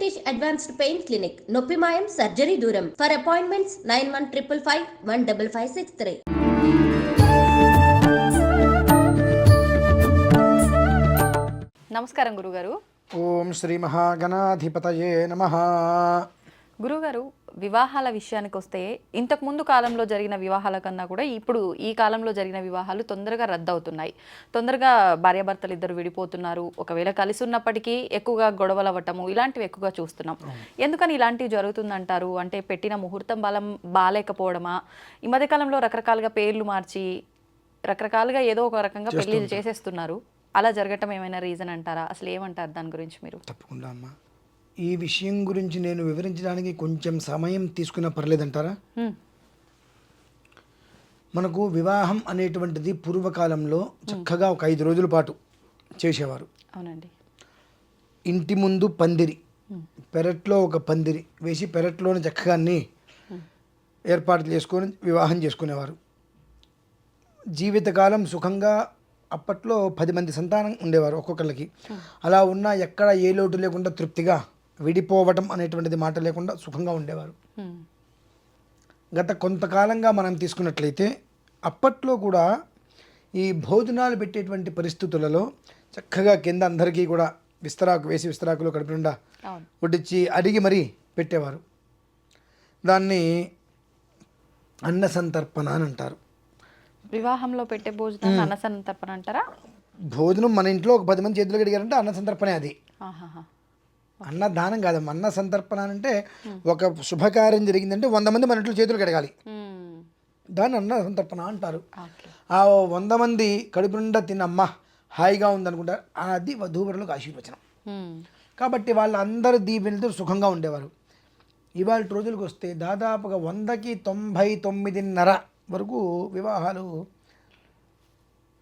British advanced pain clinic. నొప్పి మాయం surgery దూరం. For appointments nine one triple five one double five six three. నమస్కారం గురుగారు. ఓం శ్రీ మహాగణాధిపతయే నమ. గురుగారు వివాహాల విషయానికి వస్తే ఇంతకు ముందు కాలంలో జరిగిన వివాహాల కన్నా కూడా ఇప్పుడు ఈ కాలంలో జరిగిన వివాహాలు తొందరగా రద్దు అవుతున్నాయి తొందరగా భార్యాభర్తలు ఇద్దరు విడిపోతున్నారు. ఒకవేళ కలిసి ఉన్నప్పటికీ ఎక్కువగా గొడవలు అవ్వటము ఇలాంటివి ఎక్కువగా చూస్తున్నాం. ఎందుకని ఇలాంటివి జరుగుతుందంటారు? అంటే పెట్టిన ముహూర్తం బలం బాగాలేకపోవడమా ఈ మధ్య కాలంలో రకరకాలుగా పేర్లు మార్చి రకరకాలుగా ఏదో ఒక రకంగా పెళ్ళిళ్ళు చేసేస్తున్నారు. అలా జరగటం ఏమైనా రీజన్ అంటారా? అసలు ఏమంటారు దాని గురించి మీరు? తప్పకుండా అమ్మా. ఈ విషయం గురించి నేను వివరించడానికి కొంచెం సమయం తీసుకున్న పర్లేదంటారా. మనకు వివాహం అనేటువంటిది పూర్వకాలంలో చక్కగా ఒక ఐదు రోజుల పాటు చేసేవారు. అవునండి. ఇంటి ముందు పందిరి పెరట్లో ఒక పందిరి వేసి పెరట్లోని చక్కగా అన్ని ఏర్పాట్లు చేసుకొని వివాహం చేసుకునేవారు. జీవితకాలం సుఖంగా అప్పట్లో పది మంది సంతానం ఉండేవారు ఒక్కొక్కళ్ళకి. అలా ఉన్నా ఎక్కడ ఏ లోటు లేకుండా తృప్తిగా విడిపోవటం అనేటువంటిది మాట లేకుండా సుఖంగా ఉండేవారు. గత కొంతకాలంగా మనం తీసుకున్నట్లయితే అప్పట్లో కూడా ఈ భోజనాలు పెట్టేటువంటి పరిస్థితులలో చక్కగా కింద అందరికీ కూడా విస్తరాకు వేసి విస్తరాకులో కడుపు నిండా వడ్డించి అడిగి మరీ పెట్టేవారు. దాన్ని అన్న సంతర్పణ అని అంటారు. వివాహంలో పెట్టే భోజనం అన్నసంతర్పణ అంటారా? భోజనం మన ఇంట్లో ఒక పది మంది చేతులు కడిగారంటే అన్న సంతర్పణే అది. అన్న దానం కాదమ్మా అన్న సంతర్పణ అంటే ఒక శుభకార్యం జరిగిందంటే వంద మంది మన ఇంట్లో చేతులు కడగాలి. హ్మ్. దాన్ని అన్న సంతర్పణ అంటారు. ఆ వంద మంది కడుపు నిండా తిన్నమ్మ హాయిగా ఉందనుకుంటారు అది వధూవరులకు ఆశీర్వచనం. హ్మ్. కాబట్టి వాళ్ళందరూ దీవెనలతో సుఖంగా ఉండేవారు. ఇవాళ రోజులకు వస్తే దాదాపుగా వందకి తొంభై తొమ్మిదిన్నర వరకు వివాహాలు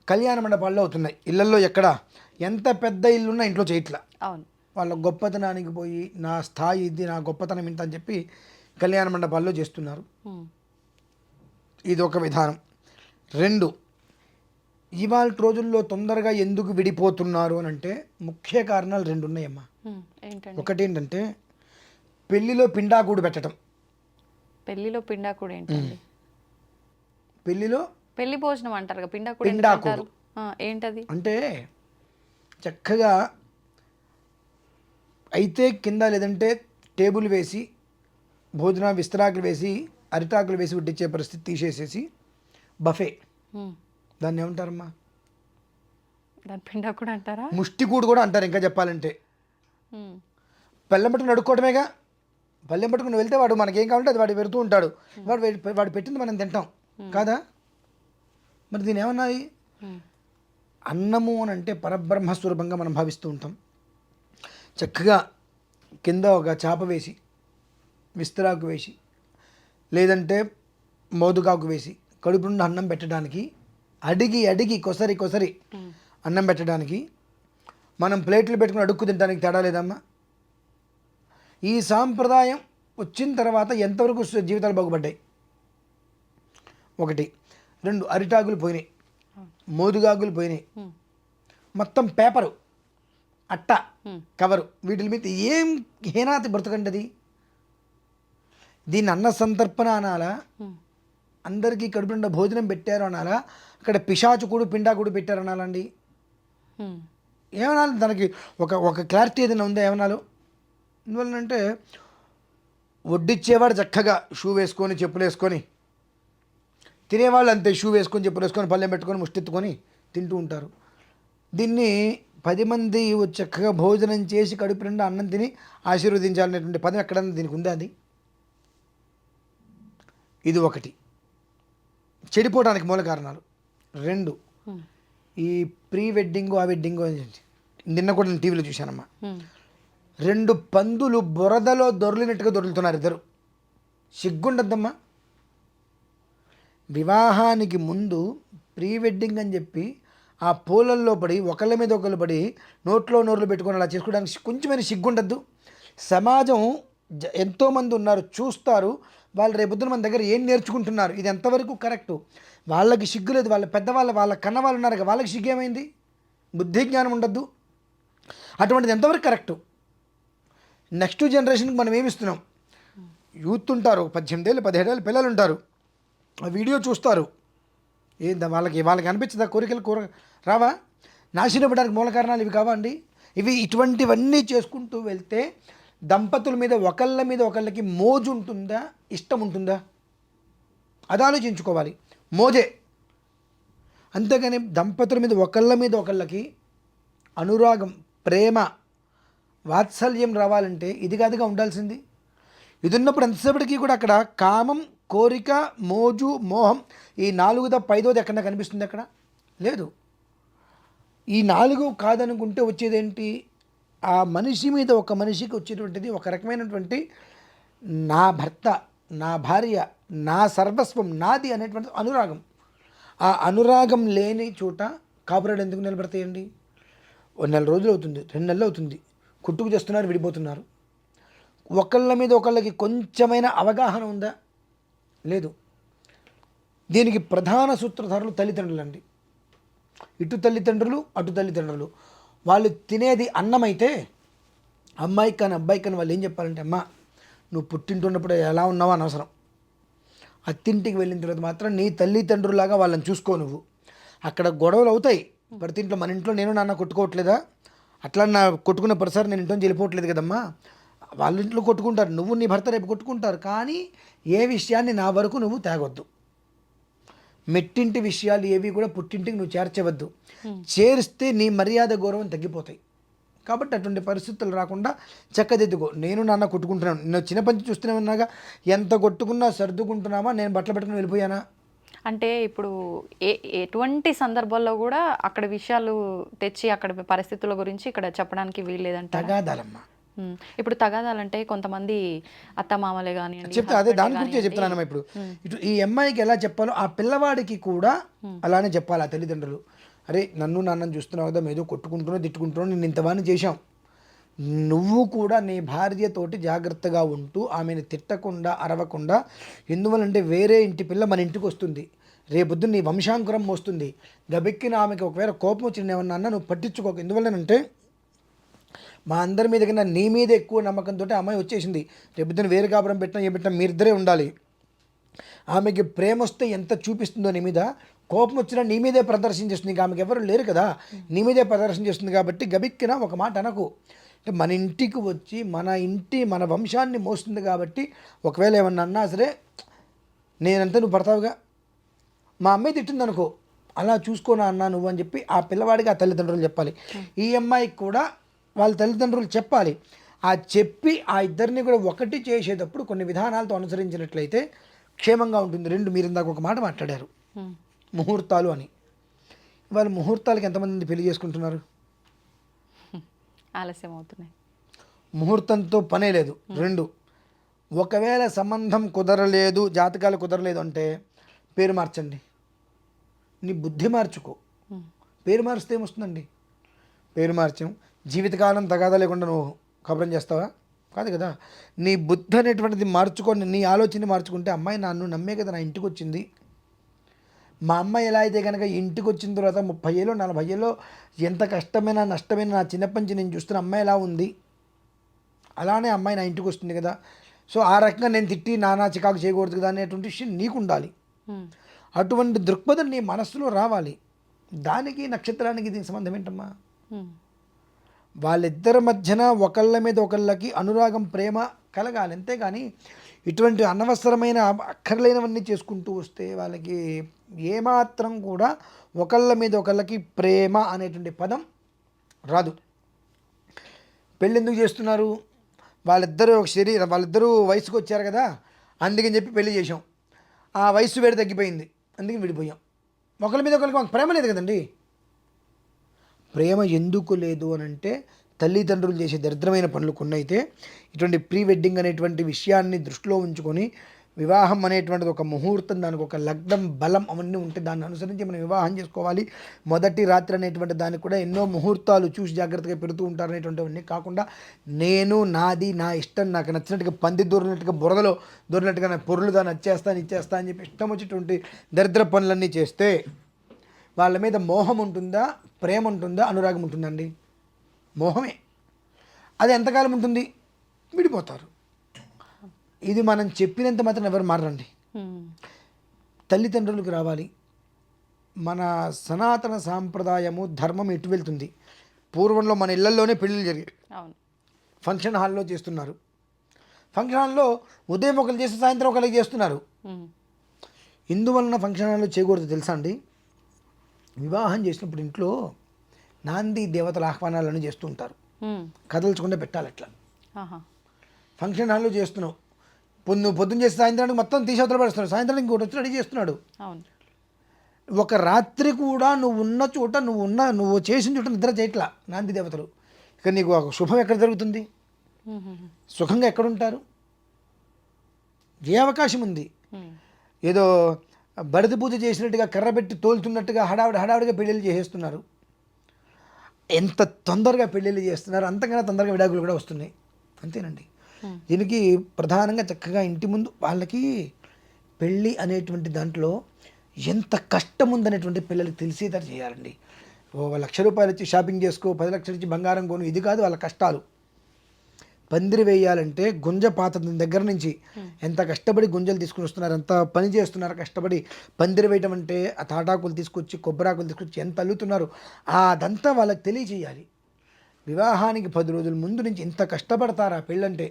కళ్యాణ మండపాల్లో అవుతున్నాయి. ఇళ్ళలో ఎక్కడ? ఎంత పెద్ద ఇల్లున్నా ఇంట్లో చేయట్లా. అవును. వాళ్ళ గొప్పతనానికి పోయి నా స్థాయి ఇది నా గొప్పతనం ఇంత అని చెప్పి కళ్యాణ మండపాల్లో చేస్తున్నారు. ఇది ఒక విధానం. రెండు ఇవాళ రోజుల్లో తొందరగా ఎందుకు విడిపోతున్నారు అని అంటే ముఖ్య కారణాలు రెండు ఉన్నాయమ్మా ఒకటి ఏంటంటే పెళ్ళిలో పిండాకూడు పెట్టడం. పెళ్ళిలో పిండా కూడా ఏంటండి పెళ్ళిలో పెళ్ళి భోజనం అంటారు పిండాకుడు. ఆ, ఏంటది? అంటే చక్కగా అయితే కింద లేదంటే టేబుల్ వేసి భోజన విస్తరాకులు వేసి అరిటాకులు వేసి వడ్డించే పరిస్థితి తీసేసేసి బఫే. దాన్ని ఏమంటారమ్మా? పిండా కూడా అంటారా? ముష్టికూడు కూడా అంటారు ఇంకా చెప్పాలంటే. పళ్ళెం పట్టుకుని అడుక్కోవడమేగా పళ్ళెం పట్టుకుని వెళ్తే వాడు మనకేం కావాలంటే అది వాడు పెడుతూ ఉంటాడు. వాడు వాడు పెట్టింది మనం తింటాం. కాదా? మరి దీని ఏమన్నది హ్మ్. అన్నము అని అంటే పరబ్రహ్మ స్వరూపంగా మనం భావిస్తూ ఉంటాం. చక్కగా కింద ఒక చాప వేసి విస్తరాకు వేసి లేదంటే మోదుగాకు వేసి కడుపు నుండి అన్నం పెట్టడానికి అడిగి అడిగి కొసరి కొసరి అన్నం పెట్టడానికి మనం ప్లేట్లు పెట్టుకుని అడుక్కు తినడానికి తేడా లేదమ్మా. ఈ సాంప్రదాయం వచ్చిన తర్వాత ఎంతవరకు జీవితాలు బాగుపడ్డాయి? ఒకటి. రెండు అరిటాకులు పోయినాయి. మోదుగాకులు పోయినాయి. మొత్తం పేపరు. అట్ట. కవరు. వీటి మీద ఏం హీనాతి బ్రతకంటది దీన్ని అన్న సంతర్పణ అనాలా. అందరికీ కడుపు నిండా భోజనం పెట్టారు అనాలా? అక్కడ పిశాచుకుడు పిండాకుడు పెట్టారు అనాలండి. ఏమనాలి? దానికి ఒక ఒక క్లారిటీ ఏదైనా ఉందా ఏమనాలో? ఎందువల్లంటే వడ్డిచ్చేవాడు చక్కగా షూ వేసుకొని చెప్పులు వేసుకొని తినేవాళ్ళు అంతే షూ వేసుకొని చెప్పులు వేసుకొని పళ్ళెం పెట్టుకొని ముష్టెత్తుకొని తింటూ ఉంటారు. దీన్ని పది మంది చక్కగా భోజనం చేసి కడుపు నిండా అన్నం తిని ఆశీర్వదించాలనేటువంటి పదం ఎక్కడన్నా దీనికి ఉందా అది? ఇది ఒకటి. చెడిపోవడానికి మూల కారణాలు. రెండు. ఈ ప్రీ వెడ్డింగ్ ఆ వెడ్డింగ్ నిన్న కూడా నేను టీవీలో చూశానమ్మా. రెండు పందులు బురదలో దొర్లినట్టుగా దొరులుతున్నారు ఇద్దరు. సిగ్గుండద్దమ్మా. వివాహానికి ముందు ప్రీ వెడ్డింగ్ అని చెప్పి ఆ పూలల్లో పడి ఒకళ్ళ మీద ఒకళ్ళు పడి నోట్లో నోర్లు పెట్టుకొని అలా చేసుకోవడానికి కొంచెమైన సిగ్గుండద్దు. సమాజం జ- ఎంతోమంది ఉన్నారు చూస్తారు. వాళ్ళు రేపొద్దున మన దగ్గర ఏం నేర్చుకుంటున్నారు? ఇది ఎంతవరకు కరెక్టు? వాళ్ళకి సిగ్గు లేదు. వాళ్ళ పెద్దవాళ్ళ వాళ్ళ కన్న వాళ్ళు ఉన్నారు వాళ్ళకి సిగ్గు ఏమైంది? బుద్ధి జ్ఞానం ఉండద్దు. అటువంటిది ఎంతవరకు కరెక్టు? నెక్స్ట్ జనరేషన్కి మనం ఏమిస్తున్నాం యూత్ ఉంటారు పద్దెనిమిది ఏళ్ళు పదిహేడు పిల్లలు ఉంటారు. ఆ వీడియో చూస్తారు. ఏంది వాళ్ళకి వాళ్ళకి అనిపించదా కోరికలు కోర రావా? నాశనం ఇవ్వడానికి మూల కారణాలు ఇవి కావండి ఇవి ఇటువంటివన్నీ చేసుకుంటూ వెళ్తే దంపతుల మీద ఒకళ్ళ మీద ఒకళ్ళకి మోజు ఉంటుందా? ఇష్టం ఉంటుందా? అది ఆలోచించుకోవాలి. మోజే. అంతేగాని దంపతుల మీద ఒకళ్ళ మీద ఒకళ్ళకి అనురాగం ప్రేమ వాత్సల్యం రావాలంటే ఇది కాదుగా ఉండాల్సింది. ఇది ఉన్నప్పుడు ఎంతసేపటికి కూడా అక్కడ కామం కోరిక మోజు మోహం ఈ నాలుగు తప్ప ఐదోది ఎక్కడ కనిపిస్తుంది అక్కడ? లేదు. ఈ నాలుగు కాదనుకుంటే వచ్చేదేంటి? ఆ మనిషి మీద ఒక మనిషికి వచ్చేటువంటిది ఒక రకమైనటువంటి నా భర్త నా భార్య నా సర్వస్వం నాది అనేటువంటి అనురాగం. ఆ అనురాగం లేని చోట కాపురాడు ఎందుకు నిలబడతాయండి? ఒక నెల రోజులు అవుతుంది రెండు నెలలు అవుతుంది. కుట్టుకు చేస్తున్నారు విడిపోతున్నారు. ఒకళ్ళ మీద ఒకళ్ళకి కొంచెమైన అవగాహన ఉందా? లేదు. దీనికి ప్రధాన సూత్రధారులు తల్లిదండ్రులు అండి ఇటు తల్లిదండ్రులు అటు తల్లిదండ్రులు. వాళ్ళు తినేది అన్నం అయితే అమ్మాయి కానీ అబ్బాయి కానీ వాళ్ళు ఏం చెప్పాలంటే అమ్మా నువ్వు పుట్టింటున్నప్పుడు ఎలా ఉన్నావో అనవసరం. అత్తింటికి వెళ్ళిన తర్వాత మాత్రం నీ తల్లిదండ్రులాగా వాళ్ళని చూసుకో నువ్వు. అక్కడ గొడవలు అవుతాయి. ప్రతి ఇంట్లో మన ఇంట్లో నేను నాన్న కొట్టుకోవట్లేదా? అట్లా నా కొట్టుకున్న ప్రసారం నేను ఇంట్లో నుంచి వెళ్ళిపోవట్లేదు కదమ్మా. వాళ్ళ ఇంట్లో కొట్టుకుంటారు. నువ్వు నీ భర్త రేపు కొట్టుకుంటారు. కానీ ఏ విషయాన్ని నా వరకు నువ్వు తేగొద్దు. మెట్టింటి విషయాలు ఏవి కూడా పుట్టింటికి నువ్వు చేర్చవద్దు. చేరిస్తే నీ మర్యాద గౌరవం తగ్గిపోతాయి. కాబట్టి అటువంటి పరిస్థితులు రాకుండా చక్కదిద్దుకో. నేను నాన్న కొట్టుకుంటున్నాను. నేను చిన్న పంచి చూస్తూనే ఉన్నాగా. ఎంత కొట్టుకున్నా సర్దుకుంటున్నామా? నేను బట్టలు పెట్టుకుని వెళ్ళిపోయానా? అంటే ఇప్పుడు ఏ ఎటువంటి సందర్భాల్లో కూడా అక్కడ విషయాలు తెచ్చి అక్కడ పరిస్థితుల గురించి ఇక్కడ చెప్పడానికి వీల్లేదంట తగాదాలమ్మా. ఇప్పుడు తగాదాలంటే కొంతమంది అత్తమామలే కానివ్వండి చెప్తే అదే దాని గురించే చెప్తున్నానమ్మా ఇప్పుడు. ఇటు ఈ అమ్మాయికి ఎలా చెప్పాలో ఆ పిల్లవాడికి కూడా అలానే చెప్పాలి ఆ తల్లిదండ్రులు. అరే నన్ను నాన్నని చూస్తున్నావు కదా ఏదో కొట్టుకుంటున్నావు తిట్టుకుంటున్నావు నేను ఇంతవాణి చేశాం. నువ్వు కూడా నీ భార్యతోటి జాగ్రత్తగా ఉంటూ ఆమెను తిట్టకుండా అరవకుండా ఎందువలంటే వేరే ఇంటి పిల్ల మన ఇంటికి వస్తుంది. రేపొద్దు నీ వంశాంకురం వస్తుంది గబెక్కిన ఆమెకి ఒకవేళ కోపం వచ్చిన ఏమన్నా అన్నా నువ్వు పట్టించుకోక. ఎందువల్లనంటే మా అందరి మీద కన్నా నీ మీద ఎక్కువ నమ్మకంతో అమ్మాయి వచ్చేసింది. రేపు వేరు కాపురం పెట్టినా ఏ పెట్టినా మీరిద్దరే ఉండాలి. ఆమెకి ప్రేమ వస్తే ఎంత చూపిస్తుందో నీ మీద కోపం వచ్చినా నీ మీదే ప్రదర్శన చేస్తుంది. ఇంకా ఆమెకి ఎవరు లేరు కదా. నీ మీదే ప్రదర్శన చేస్తుంది కాబట్టి గబిక్కిన ఒక మాట అనకు. అంటే మన ఇంటికి వచ్చి మన ఇంటి మన వంశాన్ని మోస్తుంది కాబట్టి ఒకవేళ ఏమన్నా అన్నా సరే నేనంతా నువ్వు పడతావుగా. మా అమ్మాయి తిట్టింది అనుకో. అలా చూసుకోనా అన్నా నువ్వు అని చెప్పి ఆ పిల్లవాడికి ఆ తల్లిదండ్రులు చెప్పాలి. ఈ అమ్మాయికి కూడా వాళ్ళ తల్లిదండ్రులు చెప్పాలి. ఆ చెప్పి ఆ ఇద్దరిని కూడా ఒకటి చేసేటప్పుడు కొన్ని విధానాలతో అనుసరించినట్లయితే క్షేమంగా ఉంటుంది. రెండు మీరు ఇందాక ఒక మాట మాట్లాడారు. ముహూర్తాలు అని. ఇవాళ ముహూర్తాలకు ఎంతమంది పెళ్ళి చేసుకుంటున్నారు? ఆలస్యం అవుతున్నాయి. ముహూర్తంతో పనే లేదు. రెండు. ఒకవేళ సంబంధం కుదరలేదు జాతకాలు కుదరలేదు అంటే పేరు మార్చండి. నీ బుద్ధి మార్చుకో. పేరు మారిస్తే ఏమొస్తుందండి? పేరు మార్చాం. జీవితకాలం తగాదా లేకుండా నువ్వు కబరం చేస్తావా? కాదు కదా. నీ బుద్ధి అనేటువంటిది మార్చుకొని నీ ఆలోచన మార్చుకుంటే అమ్మాయి నన్ను నమ్మే కదా నా ఇంటికి వచ్చింది మా అమ్మాయి ఎలా అయితే కనుక ఇంటికి వచ్చిన తర్వాత ముప్పై ఏళ్ళు నలభై ఏళ్ళు ఎంత కష్టమైన నష్టమైన నా చిన్నప్పటి నుంచి నేను చూస్తున్న అమ్మాయి ఎలా ఉంది? అలానే అమ్మాయి నా ఇంటికి వస్తుంది కదా. సో ఆ రకంగా నేను తిట్టి నానా చికాకు చేయకూడదు కదా అనేటువంటి విషయం నీకు ఉండాలి. అటువంటి దృక్పథం నీ మనస్సులో రావాలి. దానికి నక్షత్రానికి దీనికి సంబంధం ఏంటమ్మా. వాళ్ళిద్దరి మధ్యన ఒకళ్ళ మీద ఒకళ్ళకి అనురాగం ప్రేమ కలగాలి. అంతేగాని ఇటువంటి అనవసరమైన అక్కర్లేనివన్నీ చేసుకుంటూ వస్తే వాళ్ళకి ఏమాత్రం కూడా ఒకళ్ళ మీద ఒకళ్ళకి ప్రేమ అనేటువంటి పదం రాదు. పెళ్ళి ఎందుకు చేస్తున్నారు? వాళ్ళిద్దరూ ఒక శరీరం వాళ్ళిద్దరూ వయసుకు వచ్చారు కదా అందుకని చెప్పి పెళ్ళి చేసాం ఆ వయసు వేడి తగ్గిపోయింది అందుకని విడిపోయాం. ఒకళ్ళ మీద ఒకరికి మాకు ప్రేమ లేదు కదండి. ప్రేమ ఎందుకు లేదు అని అంటే తల్లిదండ్రులు చేసే దరిద్రమైన పనులు కొన్నైతే ఇటువంటి ప్రీ వెడ్డింగ్ అనేటువంటి విషయాన్ని దృష్టిలో ఉంచుకొని వివాహం అనేటువంటిది ఒక ముహూర్తం దానికి ఒక లగ్నం బలం అవన్నీ ఉంటే దాన్ని అనుసరించి మనం వివాహం చేసుకోవాలి. మొదటి రాత్రి అనేటువంటి దానికి కూడా ఎన్నో ముహూర్తాలు చూసి జాగ్రత్తగా పెడుతూ ఉంటారు అనేటువంటివన్నీ కాకుండా నేను నాది నా ఇష్టం నాకు నచ్చినట్టుగా పంది దూరినట్టుగా బురదలో దూరినట్టుగా నా పొరులు దాన్ని వచ్చేస్తాను ఇచ్చేస్తా అని చెప్పి ఇష్టం వచ్చేటువంటి దరిద్ర పనులన్నీ చేస్తే వాళ్ళ మీద మోహం ఉంటుందా ప్రేమ ఉంటుందా అనురాగం ఉంటుందండి? మోహమే. అది ఎంతకాలం ఉంటుంది? విడిపోతారు. ఇది మనం చెప్పినంత మాత్రం ఎవరు మారండి. తల్లిదండ్రులకు రావాలి. మన సనాతన సాంప్రదాయము ధర్మం ఎటు వెళ్తుంది? పూర్వంలో మన ఇళ్ళలోనే పెళ్ళిళ్ళు జరిగాయి. ఫంక్షన్ హాల్లో చేస్తున్నారు. ఫంక్షన్ హాల్లో ఉదయం ఒకరు చేస్తే సాయంత్రం ఒకరికి చేస్తున్నారు. ఇందువలన ఫంక్షన్ హాల్లో చేయకూడదు తెలుసా అండి? వివాహం చేసినప్పుడు ఇంట్లో నాంది దేవతల ఆహ్వానాలను చేస్తూ ఉంటారు. కదల్చకుండా పెట్టాలి అట్లా. ఫంక్షన్ హాల్లో చేస్తున్నావు పొద్దు పొద్దున్న చేసి సాయంత్రానికి మొత్తం తీసేవతల పడుతున్నాడు సాయంత్రానికి ఇంకోటి వచ్చి రెడీ చేస్తున్నాడు. ఒక రాత్రి కూడా నువ్వు ఉన్న చోట నువ్వు ఉన్న నువ్వు చేసిన చోట నిద్ర చేయట్లా నాంది దేవతలు. ఇక నీకు ఒక శుభం ఎక్కడ జరుగుతుంది? సుఖంగా ఎక్కడుంటారు ఏ అవకాశం ఉంది. ఏదో బడిద పూజ చేసినట్టుగా కర్ర పెట్టి తోలుతున్నట్టుగా హడావిడి హడావిడిగా పెళ్ళిళ్ళు చేసేస్తున్నారు. ఎంత తొందరగా పెళ్ళిళ్ళు చేస్తున్నారు అంతకన్నా తొందరగా విడాకులు కూడా వస్తున్నాయి. అంతేనండి. దీనికి ప్రధానంగా చక్కగా ఇంటి ముందు వాళ్ళకి పెళ్ళి అనేటువంటి దాంట్లో ఎంత కష్టం ఉందనేటువంటి పిల్లలకి తెలిసేటట్టు చేయాలండి. ఓ లక్ష రూపాయలు ఇచ్చి షాపింగ్ చేసుకో పది లక్షలు ఇచ్చి బంగారం కొను ఇది కాదు వాళ్ళ కష్టాలు. పందిరి వేయాలంటే గుంజ పాత దగ్గర నుంచి. ఎంత కష్టపడి గుంజలు తీసుకుని వస్తున్నారు ఎంత పని చేస్తున్నారు కష్టపడి పందిరి వేయటం అంటే ఆ తాటాకులు తీసుకొచ్చి కొబ్బరాకులు తీసుకొచ్చి ఎంత అల్లుతున్నారు అదంతా వాళ్ళకి తెలియచేయాలి వివాహానికి పది రోజుల ముందు నుంచి ఇంత కష్టపడతారా పెళ్ళంటే?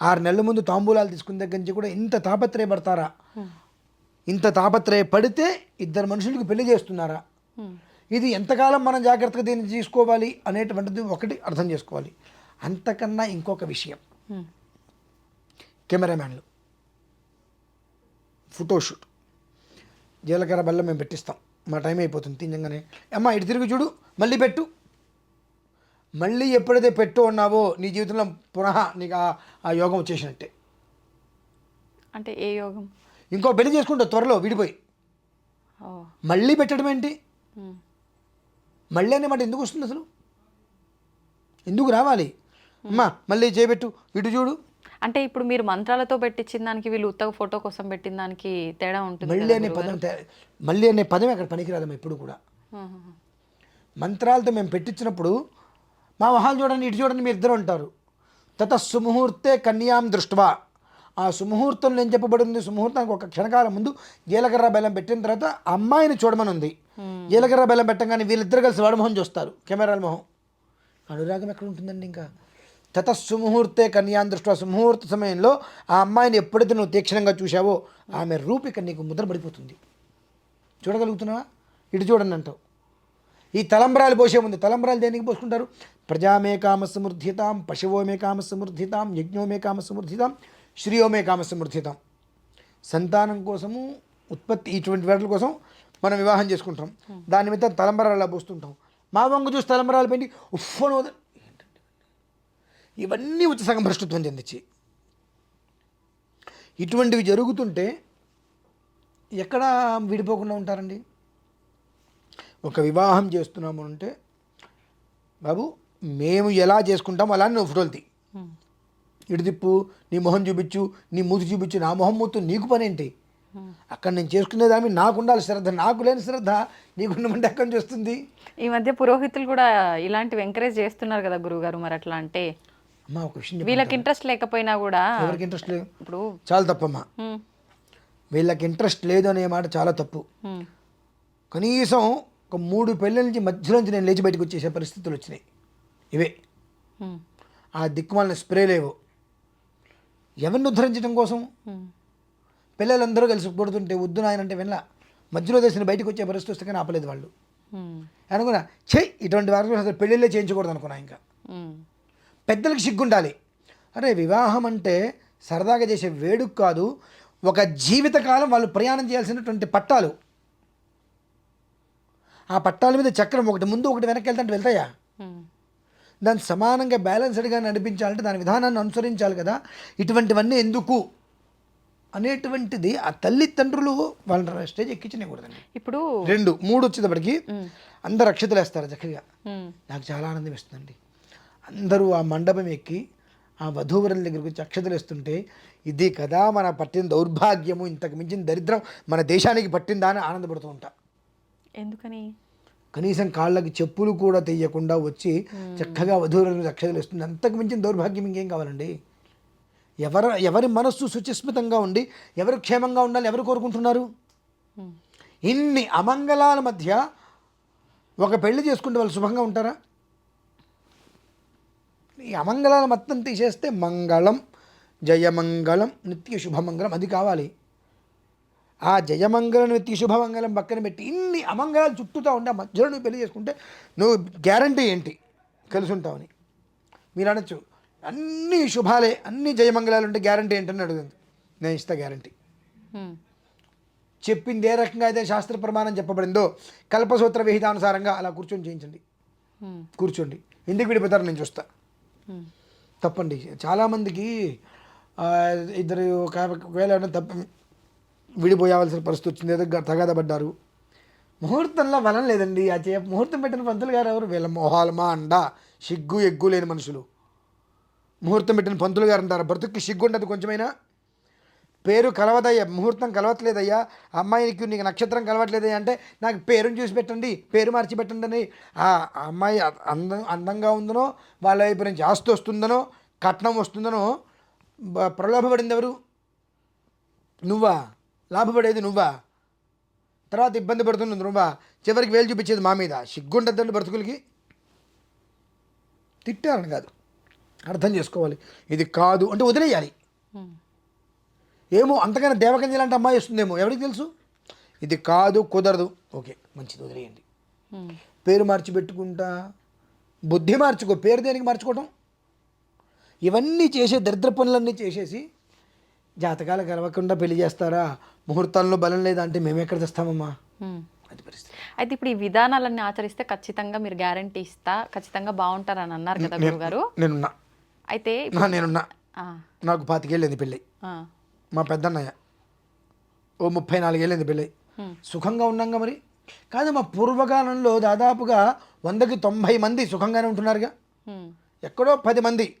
ఆరు నెలల ముందు తాంబూలాలు తీసుకున్న దగ్గర నుంచి కూడా ఇంత తాపత్రయపడతారా? ఇంత తాపత్రయపడితే ఇద్దరు మనుషులకు పెళ్ళి చేస్తున్నారా. ఇది ఎంతకాలం మనం జాగ్రత్తగా దీన్ని తీసుకోవాలి అనేటువంటిది ఒకటి అర్థం చేసుకోవాలి. అంతకన్నా ఇంకొక విషయం. కెమెరామ్యాన్లు. ఫోటోషూట్. జీలకర్ర బల్ల మేము పెట్టిస్తాం. మా టైం అయిపోతుంది తినగానే. అమ్మ ఇటు తిరిగి చూడు మళ్ళీ పెట్టు. మళ్ళీ ఎప్పుడైతే పెట్టు ఉన్నావో నీ జీవితంలో పునః నీకు ఆ- యోగం వచ్చేసినట్టే. అంటే ఏ యోగం? ఇంకో పెళ్ళి చేసుకుంటావు త్వరలో విడిపోయి. మళ్ళీ పెట్టడం ఏంటి. మళ్ళీ అనే మాట ఎందుకు వస్తుంది అసలు? ఎందుకు రావాలి? అమ్మా మళ్ళీ చేయబెట్టు. ఇటు చూడు. అంటే ఇప్పుడు మీరు మంత్రాలతో పెట్టించిన దానికి వీళ్ళు ఉత్తగ ఫోటో కోసం పెట్టిన దానికి తేడా ఉంటుంది మళ్ళీ అనే పదం మళ్ళీ అనే పదం అక్కడ పనికిరాదమ్మా ఎప్పుడు కూడా. మంత్రాలతో మేము పెట్టించినప్పుడు మా మొహాలు చూడండి ఇటు చూడండి మీరు ఇద్దరు ఉంటారు. తత సుముహూర్తే కన్యాం దృష్ట్వా. ఆ సుముహూర్తంలో ఏం చెప్పబడింది? సుముహూర్తానికి ఒక క్షణకాలం ముందు జీలకర్ర బెల్లం పెట్టిన తర్వాత అమ్మాయిని చూడమని ఉంది. జీలకర్ర బెల్లం పెట్టగానే వీళ్ళిద్దరు కలిసి వాడి మొహం చూస్తారు. కెమెరాల మొహం. అనురాగం ఎక్కడ ఉంటుందండి ఇంకా? తత సుముహూర్తే కన్యాం దృష్ట్యా సుముహూర్త సమయంలో ఆ అమ్మాయిని ఎప్పుడైతే నువ్వు తీక్షణంగా చూశావో ఆమె రూపిక నీకు ముద్రపడిపోతుంది చూడగలుగుతున్నావా? ఇటు చూడండి అంటావు. ఈ తలంబరాలు పోసే ముందు తలంబరాలు దేనికి పోసుకుంటారు? ప్రజామే కామ సమృద్ధితాం పశువోమే కామ సమృద్ధితాం యజ్ఞోమే కామ సమృద్ధితాం శ్రీయోమే కామ సమృద్ధితాం. సంతానం కోసము ఉత్పత్తి ఇటువంటి వేటల కోసం మనం వివాహం చేసుకుంటాం. దాని మీద తలంబరాలు అలా పోస్తుంటాం. మా వంగు చూసి తలంబరాలు పెట్టి ఉఫ్ అని ఇవన్నీ? వచ్చి సగం భ్రష్టత్వం చెందించి. ఇటువంటివి జరుగుతుంటే ఎక్కడ విడిపోకుండా ఉంటారండి. ఒక వివాహం చేస్తున్నాము అంటే బాబు మేము ఎలా చేసుకుంటామో అలా నువ్వు ఫోటోలు తీ. ఇటు తిప్పు నీ మొహం చూపించు నీ మూతి చూపించు నా మొహం మూతు నీకు పనేంటి అక్కడ నేను చేసుకునేదాన్ని నాకు ఉండాలి శ్రద్ధ నాకు లేని శ్రద్ధ నీకుండమంటే ఎక్కడి నుంచి వస్తుంది? ఈ మధ్య పురోహితులు కూడా ఇలాంటివి ఎంకరేజ్ చేస్తున్నారు కదా గురుగారు మరి అట్లా అంటే. అమ్మా ఒక విషయం. వీళ్ళకి ఇంట్రెస్ట్ లేకపోయినా కూడా ఎవరికి ఇంట్రెస్ట్ లేదు? ఇప్పుడు చాలా తప్పమ్మా. వీళ్ళకి ఇంట్రెస్ట్ లేదు అనే మాట చాలా తప్పు. కనీసం ఒక మూడు పెళ్ళిళ్ళ నుంచి మధ్యలోంచి నేను లేచి బయటకు వచ్చేసే పరిస్థితులు వచ్చినాయి. ఇవే. ఆ దిక్కుమాలిన స్ప్రే లేవు. ఎవరిని ఉద్ధరించడం కోసం. పిల్లలందరూ కలిసి కొడుతుంటే వద్దు నాయన అంటే వెళ్ళా మధ్యలో దేశం బయటకు వచ్చే పరిస్థితి వస్తే కానీ ఆపలేదు వాళ్ళు. అనుకున్నా చెయ్యి ఇటువంటి వారికి అసలు పెళ్ళిళ్ళే చేయించకూడదు అనుకున్నా ఇంకా పెద్దలకు సిగ్గుండాలి. అరే వివాహం అంటే సరదాగా చేసే వేడుక కాదు ఒక జీవితకాలం వాళ్ళు ప్రయాణం చేయాల్సినటువంటి పట్టాలు. ఆ పట్టాల మీద చక్రం ఒకటి ముందు ఒకటి వెనక్కి వెళ్తుంటే వెళ్తాయా. దాన్ని సమానంగా బ్యాలెన్స్డ్గా నడిపించాలంటే దాని విధానాన్ని అనుసరించాలి కదా. ఇటువంటివన్నీ ఎందుకు? అనేటువంటిది ఆ తల్లిదండ్రులు వాళ్ళ స్టేజ్ ఎక్కించనివ్వకూడదండి. ఇప్పుడు రెండు మూడు వచ్చేటప్పటికి అందరు అక్షతలు వేస్తారు చక్కగా నాకు చాలా ఆనందం ఇస్తుందండి అందరూ ఆ మండపం ఎక్కి ఆ వధూవరుల దగ్గరికి వచ్చి అక్షతలు వేస్తుంటే ఇది కదా మన పట్టిన దౌర్భాగ్యము ఇంతకు మించిన దరిద్రం మన దేశానికి పట్టిందా? అని ఆనందపడుతూ ఉంటా. ఎందుకని? కనీసం కాళ్ళకి చెప్పులు కూడా తీయకుండా వచ్చి చక్కగా వధూవరులకు అక్షతలు వేస్తుంది. అంతకు మించిన దౌర్భాగ్యం ఇంకేం కావాలండి? ఎవరు ఎవరి మనస్సు సుచిస్మితంగా ఉండి ఎవరు క్షేమంగా ఉండాలి ఎవరు కోరుకుంటున్నారు? ఇన్ని అమంగళాల మధ్య ఒక పెళ్ళి చేసుకుంటే వాళ్ళు శుభంగా ఉంటారా? ఈ అమంగళాల మొత్తం తీసేస్తే మంగళం జయమంగళం నిత్య శుభమంగళం అది కావాలి. ఆ జయమంగళం నిత్య శుభమంగళం పక్కన పెట్టి ఇన్ని అమంగళాలు చుట్టూతా ఆ మధ్యలో నువ్వు పెళ్ళి చేసుకుంటే నువ్వు గ్యారంటీ ఏంటి? కలిసి ఉంటావని మీరు అనొచ్చు. అన్ని శుభాలే అన్ని జయమంగళాలు ఉంటే గ్యారంటీ ఏంటని అడుగుతుంది. నేను ఇస్తా గ్యారంటీ. చెప్పింది ఏ రకంగా అయితే శాస్త్ర ప్రమాణం చెప్పబడిందో కల్పసూత్ర విహితానుసారంగా అలా కూర్చొని చేయించండి. కూర్చోండి. ఎందుకు విడిపోతారు నేను చూస్తా. హ్మ్. తప్పండి. చాలామందికి ఇద్దరు ఒకవేళ ఏమైనా తప్ప విడిపోయాల్సిన పరిస్థితి వచ్చింది ఏదో గ- పడ్డారు ముహూర్తంలో బలం లేదండి. ఆ చే ముహూర్తం పెట్టిన పంతులు గారు ఎవరు? వీళ్ళ మొహాలమా అండ సిగ్గు ఎగ్గు లేని మనుషులు. ముహూర్తం పెట్టిన పంతులు గారు అంటారు? బ్రతుక్కి సిగ్గు ఉండదు కొంచెమైనా? పేరు కలవదయ్యా ముహూర్తం కలవట్లేదయ్యా అమ్మాయికి నీకు నక్షత్రం కలవట్లేదయ్యా అంటే నాకు పేరుని చూసి పెట్టండి పేరు మార్చి పెట్టండి అని. ఆ అమ్మాయి అందం అందంగా ఉందనో వాళ్ళ వైపు నుంచి ఆస్తి వస్తుందనో కట్నం వస్తుందనో ప్రలోభపడింది ఎవరు? నువ్వా? లాభపడేది నువ్వా? తర్వాత ఇబ్బంది పడుతుంది నువ్వా? చివరికి వేలు చూపించేది మా మీద. సిగ్గుండద్దండి బ్రతుకులకి. తిట్టారని కాదు. అర్థం చేసుకోవాలి. ఇది కాదు అంటే వదిలేయాలి. ఏమో అంతకన్నా దేవకన్య లాంటి అమ్మాయి వస్తుందేమో. ఎవరికి తెలుసు? ఇది కాదు కుదరదు. ఓకే మంచిది వదిలేయండి. పేరు మార్చి పెట్టుకుంటా బుద్ధి మార్చుకో. పేరు దేనికి మార్చుకోవటం? ఇవన్నీ చేసే దరిద్ర పనులన్నీ చేసేసి జాతకాలు కలవకుండా పెళ్ళి చేస్తారా? ముహూర్తాల్లో బలం లేదా అంటే మేము ఎక్కడ తెస్తామమ్మా. అది పరిస్థితి. అయితే ఇప్పుడు ఈ విధానాలన్నీ ఆచరిస్తే ఖచ్చితంగా మీరు గ్యారంటీ ఇస్తా ఖచ్చితంగా బాగుంటారని అన్నారు కదా గురుగారు. నేనున్నా. అయితే నేనున్నా. నాకు పాతికేళ్ళేంది పెళ్ళి. మా పెద్దన్నయ్య. ఓ ముప్పై నాలుగేళ్ళేంది పెళ్ళి. సుఖంగా ఉన్నాంగా మరి. కాదు మా పూర్వకాలంలో దాదాపుగా వందకి తొంభై మంది సుఖంగానే ఉంటున్నారుగా. ఎక్కడో పది మంది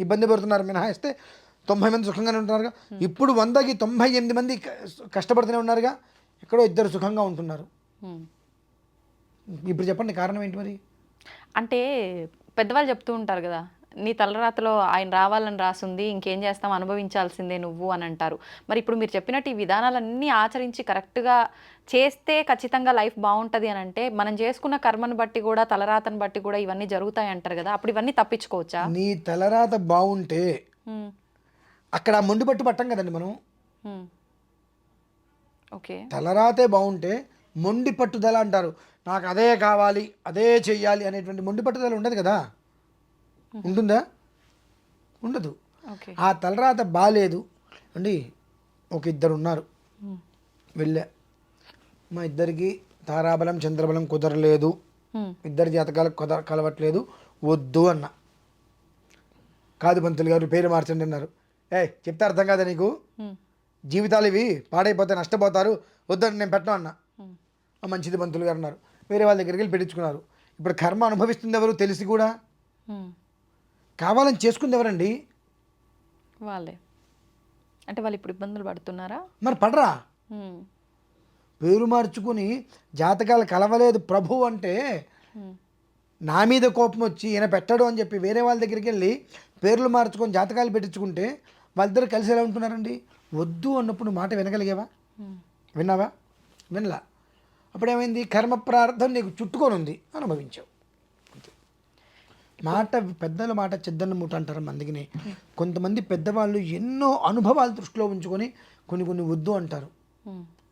ఇబ్బంది పడుతున్నారు మినహాయిస్తే తొంభై మంది సుఖంగానే ఉంటున్నారుగా. ఇప్పుడు వందకి తొంభై ఎనిమిది మంది క- కష్టపడుతూనే ఉన్నారుగా. ఎక్కడో ఇద్దరు సుఖంగా ఉంటున్నారు. ఇప్పుడు చెప్పండి కారణం ఏంటి మరి? అంటే పెద్దవాళ్ళు చెప్తూ ఉంటారు కదా నీ తలరాతలో ఆయన రావాలని రాసుంది ఇంకేం చేస్తాం అనుభవించాల్సిందే నువ్వు అని అంటారు. మరి ఇప్పుడు మీరు చెప్పినట్టు ఈ విధానాలన్నీ ఆచరించి కరెక్ట్గా చేస్తే ఖచ్చితంగా లైఫ్ బాగుంటుంది అని అంటే మనం చేసుకున్న కర్మను బట్టి కూడా తలరాతను బట్టి కూడా ఇవన్నీ జరుగుతాయి అంటారు కదా అప్పుడు ఇవన్నీ తప్పించుకోవచ్చా? నీ తలరాత బాగుంటే. అక్కడ మొండి పట్టు పట్టం కదండి మనం. ఓకే. తలరాతే బాగుంటే మొండి పట్టుదల అంటారు. నాకు అదే కావాలి అదే చెయ్యాలి అనేటువంటి మొండి పట్టుదల ఉండదు కదా. ఉంటుందా? ఉండదు. ఆ తలరాత బాగాలేదు అండి. ఒక ఇద్దరు ఉన్నారు. వెళ్ళా. మా ఇద్దరికి తారాబలం చంద్రబలం కుదరలేదు. ఇద్దరి జాతకాలకు కుదర కలవట్లేదు. వద్దు అన్న. కాదు పంతులు గారు పేరు మార్చండి అన్నారు. ఏ చెప్తే అర్థం కాదా నీకు. జీవితాలు ఇవి పాడైపోతే నష్టపోతారు. వద్దని నేను పెట్టను అన్న. హ్మ్. "ఆ, మంచిది పంతులు గారు అన్నారు. వేరే వాళ్ళ దగ్గరికి వెళ్ళి పెట్టించుకున్నారు. ఇప్పుడు కర్మ అనుభవిస్తుంది ఎవరు? తెలిసి కూడా. కావాలని చేసుకుంది ఎవరండి? వాళ్ళే. అంటే వాళ్ళు ఇప్పుడు ఇబ్బందులు పడుతున్నారా? మరి పడరా. పేరు మార్చుకుని జాతకాలు కలవలేదు ప్రభు అంటే. నా మీద కోపం వచ్చి ఈయన పెట్టడు అని చెప్పి వేరే వాళ్ళ దగ్గరికి వెళ్ళి పేర్లు మార్చుకొని జాతకాలు పెట్టించుకుంటే వాళ్ళిద్దరు కలిసి ఎలా ఉంటున్నారండి? వద్దు అన్నప్పుడు మాట వినగలిగావా. విన్నావా? వినలా. అప్పుడు ఏమైంది కర్మ ప్రార్థన నీకు చుట్టుకొని ఉంది. అనుభవించావు. మాట పెద్దల మాట చెద్దన్న మూట అంటారు అందుకని కొంతమంది పెద్దవాళ్ళు ఎన్నో అనుభవాలు దృష్టిలో ఉంచుకొని కొన్ని కొన్ని వద్దు అంటారు.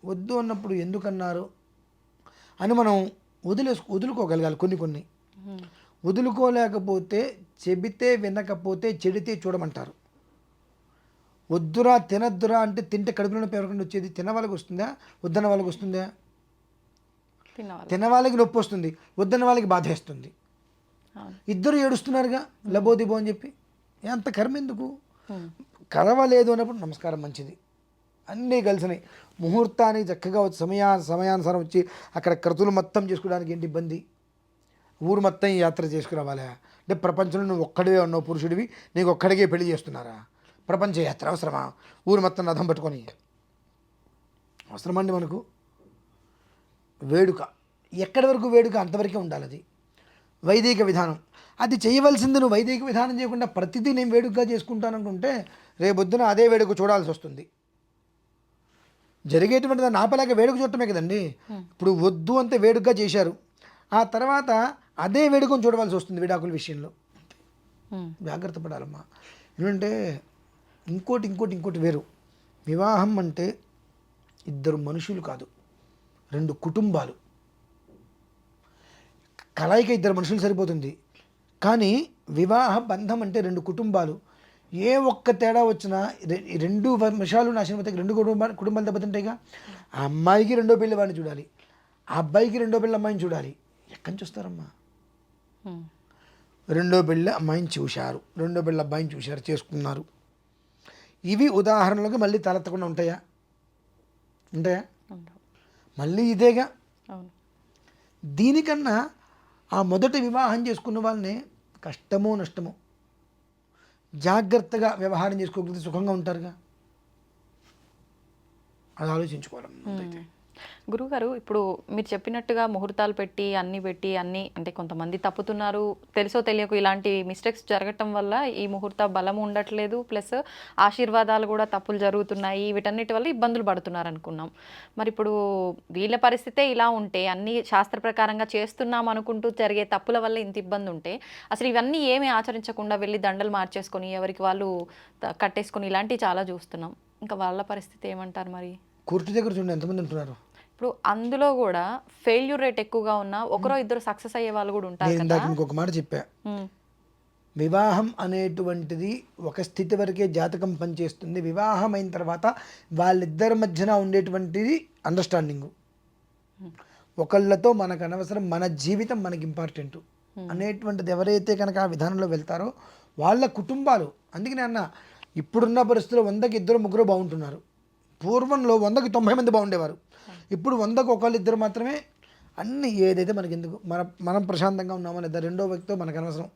వద్దు అన్నప్పుడు ఎందుకన్నారు? అని మనం వదిలేసు వదులుకోగలగాలి కొన్ని కొన్ని. వదులుకోలేకపోతే చెబితే వినకపోతే చెడితే చూడమంటారు. వద్దురా తినద్దురా అంటే తింటే కడుపులో ఎవరికంటే వచ్చేది తిన వాళ్ళకి వస్తుందా? వద్దన్న వాళ్ళకి వస్తుందా? తిన వాళ్ళకి నొప్పి వస్తుంది. వద్దన్న వాళ్ళకి బాధేస్తుంది. అవును. ఇద్దరు ఏడుస్తున్నారుగా లబోదిబో అని చెప్పి. అంత కర్మ ఎందుకు. కలవలేదు అన్నప్పుడు నమస్కారం మంచిది. అన్నీ కలిసినాయి. ముహూర్తానికి చక్కగా వచ్చి సమయా సమయానుసారం వచ్చి అక్కడ క్రతువులు మొత్తం చేసుకోవడానికి ఏంటి ఇబ్బంది? ఊరు మొత్తం యాత్ర చేసుకురావాలా? అంటే ప్రపంచంలో నువ్వు ఒక్కడివే ఉన్నావు పురుషుడివి నీకు ఒక్కడికే పెళ్ళి చేస్తున్నారా? ప్రపంచ యాత్ర అవసరమా? ఊరు మొత్తం రథం పట్టుకొని. అవసరమండి మనకు. వేడుక. ఎక్కడి వరకు వేడుక? అంతవరకే ఉండాలి అది. వైదిక విధానం. అది చేయవలసింది నువ్వు వైదిక విధానం చేయకుండా ప్రతిదీ నేను వేడుకగా చేసుకుంటాననుకుంటే రేపొద్దున అదే వేడుక చూడాల్సి వస్తుంది. జరిగేటువంటి దాన్ని ఆపలేక వేడుక చూడటమే కదండి. ఇప్పుడు వద్దు అంతే వేడుకగా చేశారు. ఆ తర్వాత అదే వేడుకను చూడవలసి వస్తుంది విడాకుల విషయంలో. జాగ్రత్త పడాలమ్మా. ఎందుకంటే ఇంకోటి ఇంకోటి ఇంకోటి వేరు. వివాహం అంటే ఇద్దరు మనుషులు కాదు రెండు కుటుంబాలు. కలయిక ఇద్దరు మనుషులు సరిపోతుంది. కానీ వివాహ బంధం అంటే రెండు కుటుంబాలు. ఏ ఒక్క తేడా వచ్చినా రెండు విషయాలు నాశనం అవుతాయి. రెండు కుటుంబాలు కుటుంబాలు దెబ్బతింటాయిగా. ఆ అమ్మాయికి రెండో పెళ్ళి వాడిని చూడాలి. ఆ అబ్బాయికి రెండో పెళ్ళి అమ్మాయిని చూడాలి. ఎక్కడి చూస్తారమ్మా రెండో పెళ్ళి అమ్మాయిని చూశారు. రెండో పెళ్ళి అబ్బాయిని చూశారు చేసుకున్నారు. ఇవి ఉదాహరణలకు మళ్ళీ తలెత్తకుండా ఉంటాయా? ఉంటాయా. మళ్ళీ ఇదేగా? అవును. దీనికన్నా ఆ మొదటి వివాహం చేసుకున్న వాళ్ళని కష్టమో నష్టమో జాగ్రత్తగా వ్యవహారం చేసుకోగలిగితే సుఖంగా ఉంటారుగా అది ఆలోచించుకోవాలి. గురుగారు ఇప్పుడు మీరు చెప్పినట్టుగా ముహూర్తాలు పెట్టి అన్నీ పెట్టి అన్ని అంటే కొంతమంది తప్పుతున్నారు. తెలుసో తెలియకు ఇలాంటి మిస్టేక్స్ జరగటం వల్ల ఈ ముహూర్త బలం ఉండట్లేదు. ప్లస్ ఆశీర్వాదాలు కూడా తప్పులు జరుగుతున్నాయి. వీటన్నిటి వల్ల ఇబ్బందులు పడుతున్నారు అనుకున్నాం. మరి ఇప్పుడు వీళ్ళ పరిస్థితే ఇలా ఉంటే అన్ని శాస్త్ర ప్రకారంగా చేస్తున్నాం అనుకుంటూ జరిగే తప్పుల వల్ల ఇంత ఇబ్బంది ఉంటే అసలు ఇవన్నీ ఏమీ ఆచరించకుండా వెళ్ళి దండలు మార్చేసుకొని ఎవరికి వాళ్ళు కట్టేసుకొని ఇలాంటివి చాలా చూస్తున్నాం. ఇంకా వాళ్ళ పరిస్థితి ఏమంటారు మరి? కోర్టు దగ్గర చూడండి ఎంతమంది ఉంటున్నారు? ఇప్పుడు అందులో కూడా ఫెయిల్యూర్ రేట్ ఎక్కువగా ఉన్నా ఒకరో ఇద్దరు సక్సెస్ అయ్యే వాళ్ళు కూడా ఉంటారు కదా. ఇంకొక మాట చెప్పా. వివాహం అనేటువంటిది ఒక స్థితి వరకే జాతకం పనిచేస్తుంది. వివాహం అయిన తర్వాత వాళ్ళిద్దరి మధ్యన ఉండేటువంటిది అండర్స్టాండింగ్ ఒకళ్ళతో మనకు అనవసరం మన జీవితం మనకి ఇంపార్టెంట్ అనేటువంటిది ఎవరైతే కనుక ఆ విధానంలో వెళ్తారో వాళ్ళ కుటుంబాలు. అందుకనే అన్న ఇప్పుడున్న పరిస్థితుల్లో వందకి ఇద్దరు ముగ్గురు బాగుంటున్నారు. పూర్వంలో వందకి తొంభై మంది బాగుండేవారు. ఇప్పుడు వందకు ఒకళ్ళు ఇద్దరు మాత్రమే అన్ని ఏదైతే మనకి ఎందుకు మన మనం ప్రశాంతంగా ఉన్నామో లేదా రెండో వ్యక్తితో మనకు అనవసరం.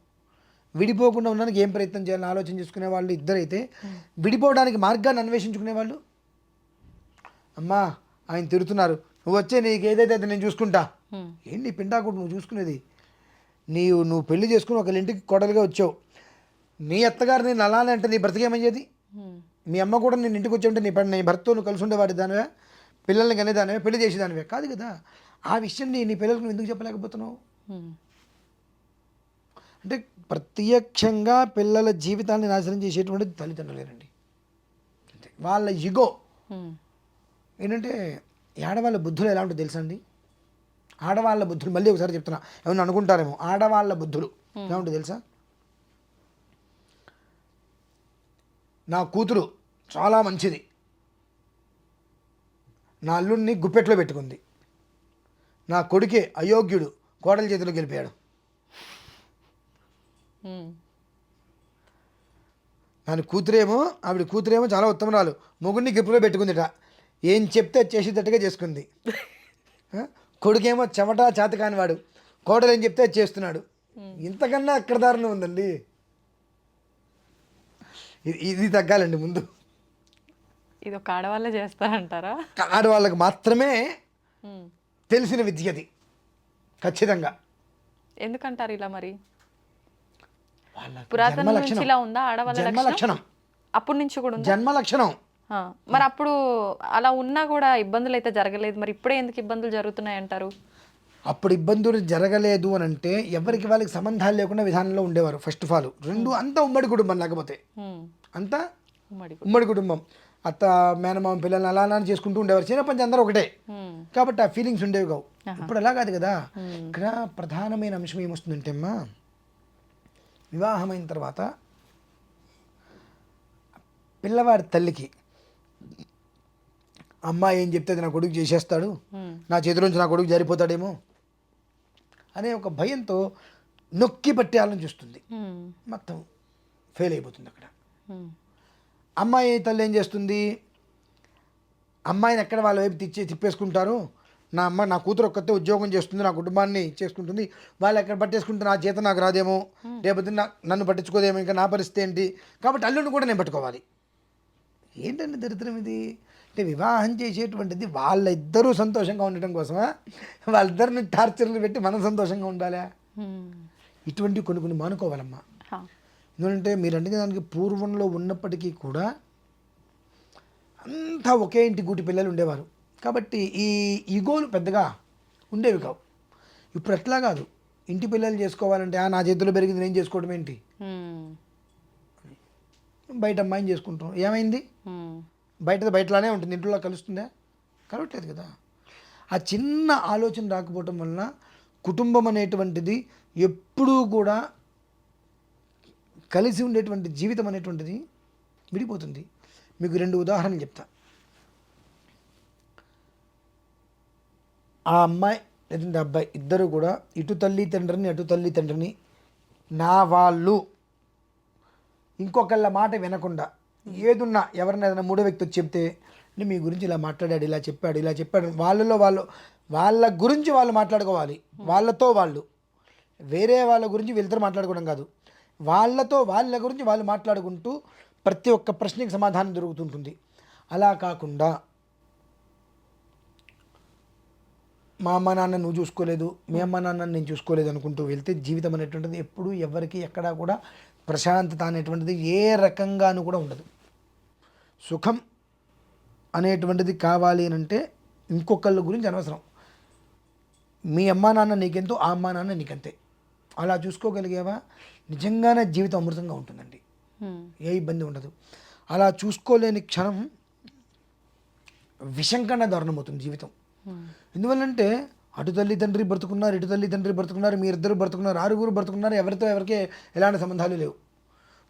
విడిపోకుండా ఉండడానికి ఏం ప్రయత్నం చేయాలని ఆలోచన చేసుకునే వాళ్ళు ఇద్దరైతే విడిపోవడానికి మార్గాన్ని అన్వేషించుకునే వాళ్ళు. అమ్మా ఆయన తిడుతున్నారు. నువ్వు వచ్చే నీకు ఏదైతే అది నేను చూసుకుంటా. ఏంటి పిండాకుడు నువ్వు చూసుకునేది? నీవు నువ్వు పెళ్ళి చేసుకుని ఒకళ్ళ ఇంటికి కోడలుగా వచ్చావు. నీ అత్తగారు నేను అలానే అంటే నీ బ్రతికేమయ్యేది? మీ అమ్మ కూడా నేను ఇంటికి వచ్చి ఉంటే నీ పని నీ భర్తతో నువ్వు కలిసి ఉండేవాడి దానివే? పిల్లల్ని కనేదానివే పెళ్ళి చేసేదానివే కాదు కదా. ఆ విషయం నీ పిల్లలకు నువ్వు ఎందుకు చెప్పలేకపోతున్నావు? అంటే ప్రత్యక్షంగా పిల్లల జీవితాన్ని నాశనం చేసేటువంటిది తల్లిదండ్రులేనండి వాళ్ళ ఇగో. ఏంటంటే ఆడవాళ్ళ బుద్ధులు ఎలా ఉంటుందో తెలుసా అండి? ఆడవాళ్ళ బుద్ధులు మళ్ళీ ఒకసారి చెప్తున్నా. ఏమన్నా అనుకుంటారేమో? ఆడవాళ్ళ బుద్ధులు ఎలా ఉంటుంది తెలుసా? నా కూతురు చాలా మంచిది. నా అల్లుడిని గుప్పెట్లో పెట్టుకుంది. నా కొడుకే అయోగ్యుడు కోడల చేతిలో గెలిపాడు. దాని కూతురేమో ఆవిడ కూతురేమో చాలా ఉత్తమరాలు. మొగుడిని గిప్పులో పెట్టుకుందిట. ఏం చెప్తే చేసేటట్టుగా చేసుకుంది? కొడుకేమో చెమట చేత కానివాడు కోడలు ఏం చెప్తే అది చేస్తున్నాడు. ఇంతకన్నా ఎక్కడ దారుణం ఉందండి. ఇది తగ్గాలండి ముందు. ఇది ఒక ఆడవాళ్ళే చేస్తారంటారా? ఆడవాళ్ళకి మాత్రమే తెలిసిన విద్యది ఖచ్చితంగా. ఎందుకంటారు ఇలా మరి? పురాతన నుంచి ఇలా ఉందా ఆడవాళ్ళ లక్షణం? అప్పటి నుంచి కూడా జన్మ లక్షణం. మరి అప్పుడు అలా ఉన్నా కూడా ఇబ్బందులు అయితే జరగలేదు. మరి ఇప్పుడే ఎందుకు ఇబ్బందులు జరుగుతున్నాయి అంటారు? అప్పుడు ఇబ్బందులు జరగలేదు అని అంటే ఎవరికి వాళ్ళకి సంబంధాలు లేకుండా విధానంలో ఉండేవారు. ఫస్ట్ ఆఫ్ ఆల్ రెండు అంతా ఉమ్మడి కుటుంబం లేకపోతే. అంతా ఉమ్మడి కుటుంబం. అత్త మేనమామ పిల్లల్ని అలా అలా చేసుకుంటూ ఉండేవారు. చిన్నప్పటి నుంచి అందరూ ఒకటే. కాబట్టి ఆ ఫీలింగ్స్ ఉండేవి కావు. ఇప్పుడు అలా కాదు కదా. ఇక్కడ ప్రధానమైన అంశం ఏమొస్తుందంటే అమ్మా వివాహమైన తర్వాత పిల్లవాడి తల్లికి అమ్మాయి ఏం చెప్తే అది నా కొడుకు చేసేస్తాడు నా చేతిలోంచి నా కొడుకు జారిపోతాడేమో అనే ఒక భయంతో నొక్కి పట్టేయాలని చూస్తుంది. మొత్తం ఫెయిల్ అయిపోతుంది అక్కడ. అమ్మాయి తల్లి ఏం చేస్తుంది? అమ్మాయిని ఎక్కడ వాళ్ళ వైపు తిచ్చి తిప్పేసుకుంటారు? నా అమ్మ నా కూతురు ఒక్కతే ఉద్యోగం చేస్తుంది నా కుటుంబాన్ని చేసుకుంటుంది. వాళ్ళు ఎక్కడ పట్టేసుకుంటే నా చేత నాకు రాదేమో? రేపొద్దున నా నన్ను పట్టించుకోదేమో? ఇంకా నా పరిస్థితి ఏంటి? కాబట్టి అల్లుడిని కూడా నేను పట్టుకోవాలి. ఏంటండి దరిద్రం ఇది? అంటే వివాహం చేసేటువంటిది వాళ్ళిద్దరూ సంతోషంగా ఉండటం కోసమా? వాళ్ళిద్దరిని టార్చర్లు పెట్టి మనం సంతోషంగా ఉండాలా? ఇటువంటి కొన్ని కొన్ని మానుకోవాలమ్మా. ఎందుకంటే మీరు అంటే దానికి పూర్వంలో ఉన్నప్పటికీ కూడా అంతా ఒకే ఇంటి గూటి పిల్లలు ఉండేవారు. కాబట్టి ఈ ఈగోలు పెద్దగా ఉండేవి కావు. ఇప్పుడు అట్లా కాదు. ఇంటి పిల్లలు చేసుకోవాలంటే "ఆ, నా చేతిలో పెరిగింది నేను చేసుకోవడం ఏంటి. బయట అమ్మాయిని చేసుకుంటాం. ఏమైంది? హ్మ్. బయటది బయటలానే ఉంటుంది. ఇంట్లో కలుస్తుందా? కలవట్లేదు కదా. ఆ చిన్న ఆలోచన రాకపోవటం వలన కుటుంబం అనేటువంటిది ఎప్పుడూ కూడా కలిసి ఉండేటువంటి జీవితం అనేటువంటిది విడిపోతుంది. మీకు రెండు ఉదాహరణలు చెప్తా. ఆ అమ్మాయి లేదంటే అబ్బాయి ఇద్దరు కూడా ఇటు తల్లి తండ్రిని అటు తల్లి తండ్రిని నా వాళ్ళు. ఇంకొకళ్ళ మాట వినకుండా ఏదున్నా ఎవరైనా ఏదైనా మూడో వ్యక్తి వచ్చి చెప్తే "అంటే మీ గురించి ఇలా మాట్లాడాడు ఇలా చెప్పాడు ఇలా చెప్పాడు. వాళ్ళలో వాళ్ళు వాళ్ళ గురించి వాళ్ళు మాట్లాడుకోవాలి. వాళ్ళతో వాళ్ళు. వేరే వాళ్ళ గురించి వీళ్ళిద్దరు మాట్లాడుకోవడం కాదు. వాళ్ళతో వాళ్ళ గురించి వాళ్ళు మాట్లాడుకుంటూ ప్రతి ఒక్క ప్రశ్నకి సమాధానం దొరుకుతుంటుంది. అలా కాకుండా మా అమ్మ నాన్న నువ్వు చూసుకోలేదు మీ అమ్మ నాన్న నేను చూసుకోలేదు అనుకుంటూ వెళ్తే జీవితం అనేటువంటిది ఎప్పుడు ఎవరికి ఎక్కడా కూడా ప్రశాంతత అనేటువంటిది ఏ రకంగానూ కూడా ఉండదు. సుఖం అనేటువంటిది కావాలి అని అంటే ఇంకొకళ్ళ గురించి అనవసరం. మీ అమ్మా నాన్న నీకెంతో ఆ అమ్మా నాన్న నీకంతే. అలా చూసుకోగలిగేవా? నిజంగానే జీవితం అమృతంగా ఉంటుందండి. ఏ ఇబ్బంది ఉండదు. అలా చూసుకోలేని క్షణం విషం కన్నా దారుణమవుతుంది జీవితం. ఎందువల్లంటే అటు తల్లి తండ్రి బ్రతుకున్నారు ఇటు తల్లి తండ్రి బ్రతుకున్నారు మీరిద్దరు బ్రతుకున్నారు ఆరుగురు బ్రతుకున్నారు ఎవరితో ఎవరికి ఎలాంటి సంబంధాలు లేవు.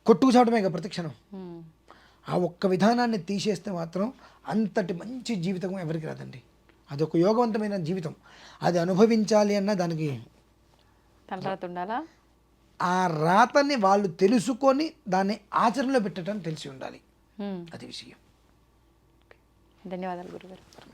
కొట్టుకు చావడమే ఇక ప్రతి క్షణం. హ్మ్. ఆ ఒక్క విధానాన్ని తీసేస్తే మాత్రం అంతటి మంచి జీవితం ఎవరికి రాదండి. అది ఒక యోగవంతమైన జీవితం. అది అనుభవించాలి అన్న దానికి ఆ రాతని వాళ్ళు తెలుసుకొని దాన్ని ఆచరణలో పెట్టడం తెలిసి ఉండాలి. అది విషయం. ధన్యవాదాలు గురుగారు.